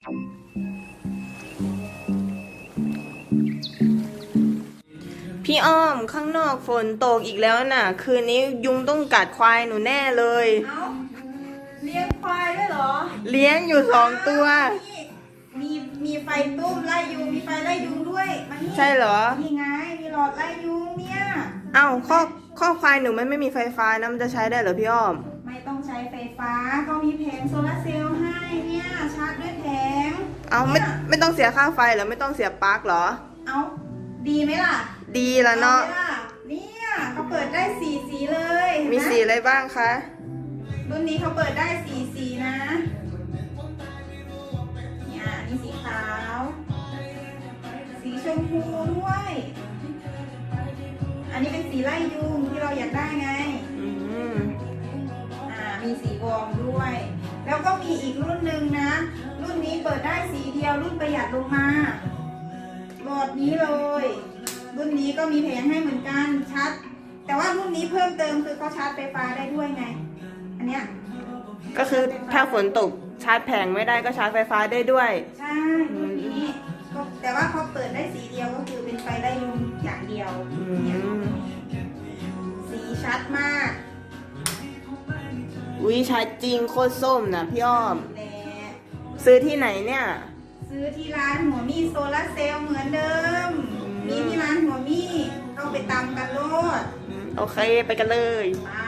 พี่อ้อมข้างนอกฝนตกอีกแล้วน่ะ คืนนี้ยุงต้องกัดควายหนูแน่เลย เอ้าเลี้ยงควายด้วยเหรอเลี้ยงอยู่สองตัว นี่มีมีไฟตุ้มไล่ยุงมีไฟไล่ยุงด้วยมันนี่ใช่เหรอ นี่ไงมีหลอดไล่ยุงเนี่ยเอ้าข้อข้อควายหนูมันไม่มีไฟฟ้านะมันจะใช้ได้เหรอพี่อ้อม ไม่ต้องใช้ไฟฟ้าก็มีแผงโซลาร์เซลล์ให้เนี่ยชาร์จด้วยแผง เอาไม่นี่ยไม่ต้องเสียค่าไฟเหรอไม่ต้องเสียปลั๊กเหรอ เอาดีไหมล่ะดีละเนาะอไหมล่เนี่ยเขาเปิดได้สีสีเลยเห็นไหมีสีอะไรบ้างคะรุ่นนี้เขาเปิดได้สีสีนะเนี่ยมีสีขาว สีชมพูด้วย อันนี้เป็นสีไล่ยุงที่เราอยากได้ไงอืมอ่ามีสีวอร์มด้วย แล้วก็มีอีกรุ่นหนึ่งนะ ยวรุ่นประหยัดลงมาหลอดนี้เลย รุ่นนี้ก็มีแผงให้เหมือนกันชัด แต่ว่ารุ่นนี้เพิ่มเติมคือเขาชาร์จไฟฟ้าได้ด้วยไง อันเนี้ยก็คือถ้าฝนตกชาร์จแผงไม่ได้ก็ชาร์จไฟฟ้าได้ด้วย ใช่รุ่นนี้ก็แต่ว่าเขาเปิดได้สีเดียวก็คือเป็นไฟไล่ยุงอย่างเดียวอืเนี่ยมสีชัดมากอุ้ยชาร์จจริงโคตรส้มนะพี่อ้อมแหละซื้อที่ไหนเนี่ย ซื้อที่ร้านหัวมี่โซลาร์เซลล์เหมือนเดิม มีที่ร้านหัวมี่เข้าไปตามกันโลดอืมโอเค ไปกันเลย ไป